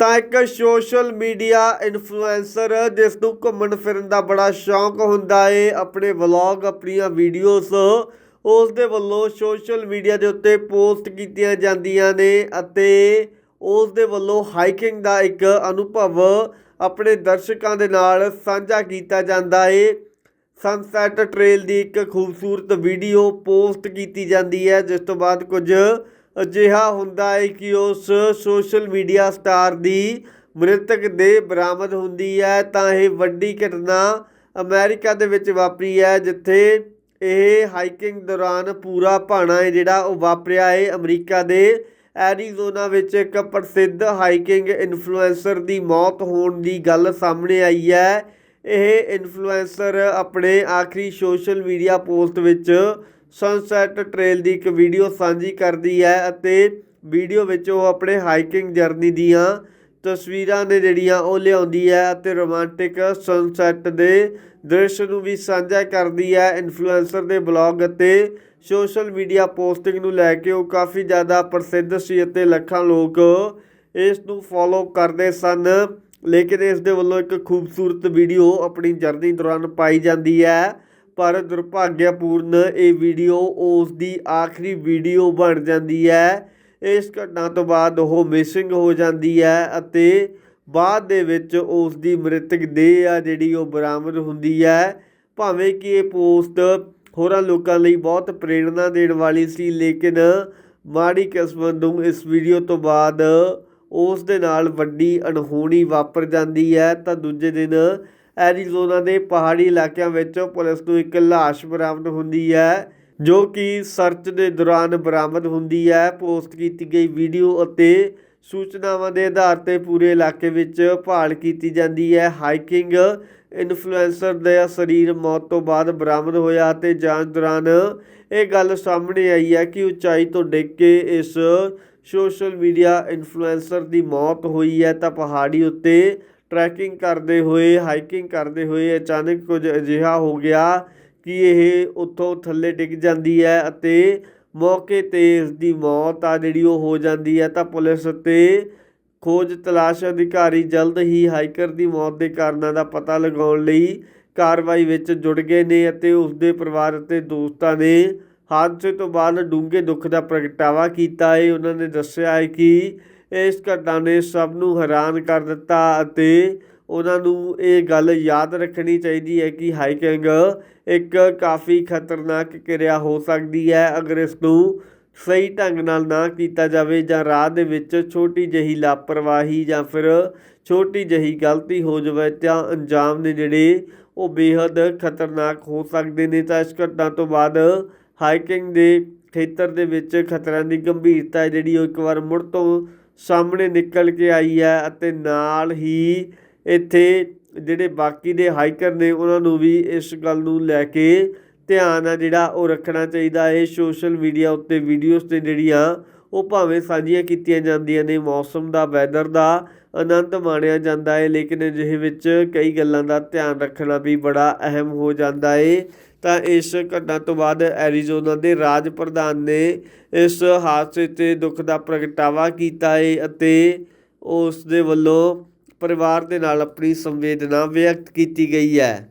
ਤਾਂ ਇੱਕ social media influencer ਜਿਸ ਨੂੰ ਘੁੰਮਣ ਫਿਰਨ ਦਾ ਬੜਾ ਸ਼ੌਂਕ ਹੁੰਦਾ ਏ, ਆਪਣੇ ਵਲੌਗ, ਆਪਣੀਆਂ ਵੀਡੀਓਜ਼, ਉਸ ਦੇ ਵੱਲੋਂ ਸੋਸ਼ਲ ਮੀਡੀਆ ਦੇ ਉੱਤੇ ਪੋਸਟ ਕੀਤੀਆਂ ਜਾਂਦੀਆਂ ਨੇ ਅਤੇ ਉਸ ਦੇ ਵੱਲੋਂ ਹਾਈਕਿੰਗ ਦਾ ਇੱਕ ਅਨੁਭਵ ਆਪਣੇ ਦਰਸ਼ਕਾਂ ਦੇ ਨਾਲ ਸਾਂਝਾ ਕੀਤਾ ਜਾਂਦਾ ਏ। ਸਨਸੈਟ ਟ੍ਰੇਲ ਦੀ ਇੱਕ ਖੂਬਸੂਰਤ ਵੀਡੀਓ ਪੋਸਟ ਕੀਤੀ ਜਾਂਦੀ ਹੈ, ਜਿਸ ਤੋਂ ਬਾਅਦ ਕੁਝ ਅਜਿਹਾ ਹੁੰਦਾ ਹੈ ਕਿ ਉਸ ਸੋਸ਼ਲ ਮੀਡੀਆ ਸਟਾਰ ਦੀ ਮ੍ਰਿਤਕ ਦੇ ਬਰਾਮਦ ਹੁੰਦੀ ਹੈ, ਤਾਂ ਇਹ ਵੱਡੀ ਘਟਨਾ ਅਮਰੀਕਾ ਦੇ ਵਿੱਚ ਵਾਪਰੀ ਹੈ, ਜਿੱਥੇ ਇਹ ਹਾਈਕਿੰਗ ਦੌਰਾਨ ਪੂਰਾ ਭਾਣਾ ਹੈ, ਜਿਹੜਾ ਉਹ ਵਾਪਰਿਆ ਹੈ ਅਮਰੀਕਾ ਦੇ ਐਰੀਜ਼ੋਨਾ ਵਿੱਚ। ਇੱਕ ਪ੍ਰਸਿੱਧ ਹਾਈਕਿੰਗ ਇਨਫਲੂਐਂਸਰ ਦੀ ਮੌਤ ਹੋਣ ਦੀ ਗੱਲ ਸਾਹਮਣੇ ਆਈ ਹੈ। ਇਹ ਇਨਫਲੂਐਂਸਰ ਆਪਣੇ ਆਖਰੀ ਸੋਸ਼ਲ ਮੀਡੀਆ ਪੋਸਟ ਵਿੱਚ ਸਨਸੈਟ ਟ੍ਰੇਲ ਦੀ ਇੱਕ ਵੀਡੀਓ ਸਾਂਝੀ ਕਰਦੀ ਹੈ ਅਤੇ ਵੀਡੀਓ ਵਿੱਚ ਉਹ ਆਪਣੇ ਹਾਈਕਿੰਗ ਜਰਨੀ ਦੀਆਂ ਤਸਵੀਰਾਂ ਨੇ ਜਿਹੜੀਆਂ ਉਹ ਲਿਆਉਂਦੀ ਹੈ ਅਤੇ ਰੋਮਾਂਟਿਕ ਸਨਸੈਟ ਦੇ ਦ੍ਰਿਸ਼ ਨੂੰ ਵੀ ਸਾਂਝਾ ਕਰਦੀ ਹੈ। ਇਨਫਲੂਐਂਸਰ ਦੇ ਬਲੌਗ ਅਤੇ ਸੋਸ਼ਲ ਮੀਡੀਆ ਪੋਸਟਿੰਗ ਨੂੰ ਲੈ ਕੇ ਉਹ ਕਾਫੀ ਜ਼ਿਆਦਾ ਪ੍ਰਸਿੱਧ ਸੀ ਅਤੇ ਲੱਖਾਂ ਲੋਕ ਇਸ ਨੂੰ ਫੋਲੋ ਕਰਦੇ ਸਨ। ਲੇਕਿਨ ਇਸ ਦੇ ਵੱਲੋਂ ਇੱਕ ਖੂਬਸੂਰਤ ਵੀਡੀਓ ਆਪਣੀ ਜਰਨੀ ਦੌਰਾਨ ਪਾਈ ਜਾਂਦੀ ਹੈ। ਪਰ ਦੁਰਭਾਗਿਆਪੂਰਨ ਇਹ ਵੀਡੀਓ ਉਸ ਦੀ ਆਖਰੀ ਵੀਡੀਓ ਬਣ ਜਾਂਦੀ ਹੈ। ਇਸ ਘਟਨਾ ਤੋਂ ਬਾਅਦ ਉਹ ਮਿਸਿੰਗ ਹੋ ਜਾਂਦੀ ਹੈ ਅਤੇ ਬਾਅਦ ਦੇ ਵਿੱਚ ਉਸ ਦੀ ਮ੍ਰਿਤਕ ਦੇਹ ਆ ਜਿਹੜੀ ਉਹ ਬਰਾਮਦ ਹੁੰਦੀ ਹੈ। ਭਾਵੇਂ ਕਿ ਇਹ ਪੋਸਟ ਹੋਰਾਂ ਲੋਕਾਂ ਲਈ ਬਹੁਤ ਪ੍ਰੇਰਣਾ ਦੇਣ ਵਾਲੀ ਸੀ, ਲੇਕਿਨ ਮਾੜੀ ਕਿਸਮਤ ਨੂੰ ਇਸ ਵੀਡੀਓ ਤੋਂ ਬਾਅਦ ਉਸ ਦੇ ਨਾਲ ਵੱਡੀ ਅਣਹੋਣੀ ਵਾਪਰ ਜਾਂਦੀ ਹੈ। ਤਾਂ ਦੂਜੇ ਦਿਨ ਐਰੀਜ਼ੋਨਾ ਦੇ ਪਹਾੜੀ ਇਲਾਕਿਆਂ ਵਿੱਚ ਪੁਲਿਸ ਨੂੰ ਇੱਕ ਲਾਸ਼ ਬਰਾਮਦ ਹੁੰਦੀ ਹੈ, ਜੋ ਕਿ ਸਰਚ ਦੇ ਦੌਰਾਨ ਬਰਾਮਦ ਹੁੰਦੀ ਹੈ। ਪੋਸਟ ਕੀਤੀ ਗਈ ਵੀਡੀਓ ਅਤੇ ਸੂਚਨਾਵਾਂ ਦੇ ਆਧਾਰ ਤੇ ਪੂਰੇ ਇਲਾਕੇ ਵਿੱਚ ਭਾਲ ਕੀਤੀ ਜਾਂਦੀ ਹੈ। ਹਾਈਕਿੰਗ ਇਨਫਲੂਐਂਸਰ ਦਾ ਸਰੀਰ ਮੌਤ ਤੋਂ ਬਾਅਦ ਬਰਾਮਦ ਹੋਇਆ ਤੇ ਜਾਂਚ ਦੌਰਾਨ ਇਹ ਗੱਲ ਸਾਹਮਣੇ ਆਈ ਹੈ ਕਿ ਉਚਾਈ ਤੋਂ ਡਿੱਗ ਕੇ ਇਸ ਸੋਸ਼ਲ ਮੀਡੀਆ ਇਨਫਲੂਐਂਸਰ ਦੀ ਮੌਤ ਹੋਈ ਹੈ। ਤਾਂ ਪਹਾੜੀ ਉੱਤੇ ਟਰੈਕਿੰਗ ਕਰਦੇ ਹੋਏ, ਹਾਈਕਿੰਗ ਕਰਦੇ ਹੋਏ ਅਚਾਨਕ ਕੁਝ ਅਜਿਹਾ ਹੋ ਗਿਆ ਕਿ ਇਹ ਉੱਥੋਂ ਥੱਲੇ ਡਿੱਗ ਜਾਂਦੀ ਹੈ ਅਤੇ ਮੌਕੇ ਤੇ ਇਸ ਦੀ ਮੌਤ ਆ ਜਿਹੜੀ ਉਹ ਹੋ ਜਾਂਦੀ ਹੈ। ਤਾਂ ਪੁਲਿਸ ਤੇ ਖੋਜ ਤਲਾਸ਼ ਅਧਿਕਾਰੀ ਜਲਦ ਹੀ ਹਾਈਕਰ ਦੀ ਮੌਤ ਦੇ ਕਾਰਨਾਂ ਦਾ ਪਤਾ ਲਗਾਉਣ ਲਈ ਕਾਰਵਾਈ ਵਿੱਚ ਜੁੜ ਗਏ ਨੇ ਅਤੇ ਉਸ ਦੇ ਪਰਿਵਾਰ ਅਤੇ ਦੋਸਤਾਂ ਨੇ ਹਾਦਸੇ ਤੋਂ ਬਾਅਦ ਡੂੰਘੇ ਦੁੱਖ ਦਾ ਪ੍ਰਗਟਾਵਾ ਕੀਤਾ। ਹੈ ਉਹਨਾਂ ਨੇ ਦੱਸਿਆ ਹੈ ਕਿ ਇਸ ਘਟਨਾ ਨੇ ਸਭ ਨੂੰ ਹੈਰਾਨ ਕਰ ਦਿੱਤਾ ਅਤੇ ਉਹਨਾਂ ਨੂੰ ਇਹ ਗੱਲ ਯਾਦ ਰੱਖਣੀ ਚਾਹੀਦੀ ਹੈ ਕਿ ਹਾਈਕਿੰਗ ਇੱਕ ਕਾਫੀ ਖਤਰਨਾਕ ਕਿਰਿਆ ਹੋ ਸਕਦੀ ਹੈ। ਅਗਰ ਇਸ ਨੂੰ ਸਹੀ ਢੰਗ ਨਾਲ ਨਾ ਕੀਤਾ ਜਾਵੇ ਜਾਂ ਰਾਹ ਦੇ ਵਿੱਚ ਛੋਟੀ ਜਹੀ ਲਾਪਰਵਾਹੀ ਜਾਂ ਫਿਰ ਛੋਟੀ ਜਹੀ ਗਲਤੀ ਹੋ ਜਾਵੇ ਤਾਂ ਅੰਜਾਮ ਨੇ ਜਿਹੜੇ ਉਹ ਬੇहद ਖਤਰਨਾਕ ਹੋ ਸਕਦੇ ਨੇ। ਤਾਂ ਇਸ ਘਟਨਾ ਤੋਂ ਬਾਅਦ ਹਾਈਕਿੰਗ ਦੇ ਖੇਤਰ ਦੇ ਵਿੱਚ ਖਤਰਿਆਂ ਦੀ ਗੰਭੀਰਤਾ ਹੈ ਜਿਹੜੀ ਉਹ ਇੱਕ ਵਾਰ ਮੁੜ ਤੋਂ ਸਾਹਮਣੇ ਨਿਕਲ ਕੇ ਆਈ ਹੈ ਅਤੇ ਨਾਲ ਹੀ ਇੱਥੇ ਜਿਹੜੇ ਬਾਕੀ ਦੇ ਹਾਈਕਰ ਨੇ ਉਹਨਾਂ ਨੂੰ ਵੀ ਇਸ ਗੱਲ ਨੂੰ ਲੈ ਕੇ ਧਿਆਨ ਆ ਜਿਹੜਾ ਉਹ ਰੱਖਣਾ ਚਾਹੀਦਾ। ਹੈ ਸੋਸ਼ਲ ਮੀਡੀਆ ਉੱਤੇ ਵੀਡੀਓਜ਼ ਤੇ ਜਿਹੜੀਆਂ ਉਹ ਭਾਵੇਂ ਸਾਂਝੀਆਂ ਕੀਤੀਆਂ ਜਾਂਦੀਆਂ ਨੇ, ਮੌਸਮ ਦਾ ਵੈਦਰ ਦਾ ਆਨੰਦ ਮਾਣਿਆ ਜਾਂਦਾ ਹੈ ਲੇਕਿਨ ਅਜਿਹੇ ਵਿੱਚ ਕਈ ਗੱਲਾਂ ਦਾ ਧਿਆਨ ਰੱਖਣਾ ਵੀ ਬੜਾ ਅਹਿਮ ਹੋ ਜਾਂਦਾ ਹੈ ਤਾਂ ਇਸ ਘਟਨਾ ਤੋਂ ਬਾਅਦ ਐਰੀਜ਼ੋਨਾ ਦੇ ਰਾਜ ਪ੍ਰਧਾਨ ਨੇ ਇਸ ਹਾਦਸੇ ਤੇ ਦੁੱਖ ਦਾ ਪ੍ਰਗਟਾਵਾ ਕੀਤਾ ਹੈ ਅਤੇ ਉਸ ਦੇ ਵੱਲੋਂ ਪਰਿਵਾਰ ਦੇ ਨਾਲ ਆਪਣੀ ਸੰਵੇਦਨਾ ਵਿਅਕਤ ਕੀਤੀ ਗਈ ਹੈ।